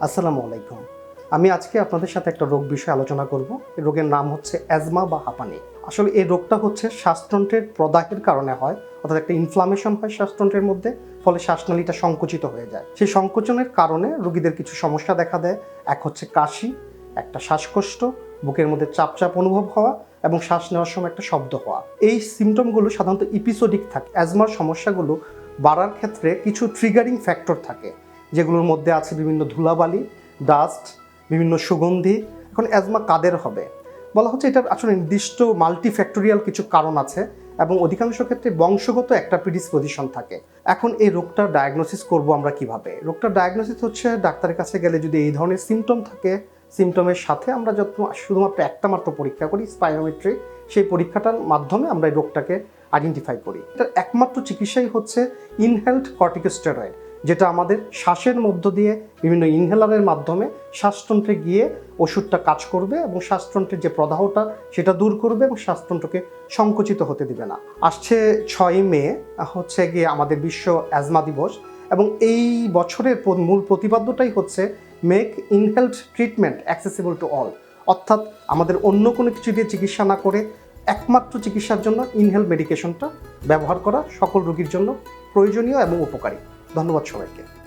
আসসালামু আলাইকুম। আমি আজকে আপনাদের সাথে একটা রোগ বিষয়ে আলোচনা করব। এই রোগের নাম হচ্ছে অ্যাজমা বা হাঁপানি। আসলে এই রোগটা হচ্ছে শ্বাসতন্ত্রের প্রদাহের কারণে হয়, অর্থাৎ একটা ইনফ্লামেশন হয় শ্বাসতন্ত্রের মধ্যে, ফলে শ্বাসনালীটা সংকুচিত হয়ে যায়। সেই সংকোচনের কারণে রোগীদের কিছু সমস্যা দেখা দেয়। এক হচ্ছে কাশি, একটা শ্বাসকষ্ট, বুকের মধ্যে চাপ চাপ অনুভব হওয়া এবং শ্বাস নেওয়ার সময় একটা শব্দ হওয়া। এই সিমটমগুলো সাধারণত ইপিসোডিক থাকে। অ্যাজমার সমস্যাগুলো বাড়ার ক্ষেত্রে কিছু ট্রিগারিং ফ্যাক্টর থাকে। যেগুলোর মধ্যে আছে বিভিন্ন ধুলাবালি ডাস্ট বিভিন্ন সুগন্ধি। এখন অ্যাজমা কাদের হবে? বলা হচ্ছে এটার আসলে নির্দিষ্ট মাল্টিফ্যাক্টোরিয়াল কিছু কারণ আছে এবং অধিকাংশ ক্ষেত্রে বংশগত একটা প্রিডিসপোজিশন থাকে। এখন এই রোগটার ডায়াগনোসিস করব আমরা কীভাবে? রোগটার ডায়াগনোসিস হচ্ছে ডাক্তারের কাছে গেলে যদি এই ধরনের সিমটম থাকে সিমটমের সাথে আমরা যত শুধুমাত্র একটা মাত্র পরীক্ষা করি স্পাইরোমেট্রি সেই পরীক্ষাটার মাধ্যমে আমরা এই রোগটাকে আইডেন্টিফাই করি। এটার একমাত্র চিকিৎসাই হচ্ছে ইনহেলড কর্টিকোস্টেরয়েড যেটা আমাদের শ্বাসের মধ্য দিয়ে বিভিন্ন ইনহেলারের মাধ্যমে শ্বাসতন্ত্রে গিয়ে ওষুধটা কাজ করবে এবং শ্বাসতন্ত্রের যে প্রদাহটা সেটা দূর করবে এবং শ্বাসতন্ত্রকে সংকুচিত হতে দিবে না। আসছে ছয় মে, হচ্ছে গিয়ে আমাদের বিশ্ব অ্যাজমা দিবস এবং এই বছরের মূল প্রতিপাদ্যটাই হচ্ছে make inhaled treatment accessible to all অর্থাৎ আমাদের অন্য কোনো কিছু দিয়ে চিকিৎসা না করে একমাত্র চিকিৎসার জন্য ইনহেল মেডিকেশনটা ব্যবহার করা সকল রোগীর জন্য প্রয়োজনীয় এবং উপকারী। ধন্যবাদ সবাইকে।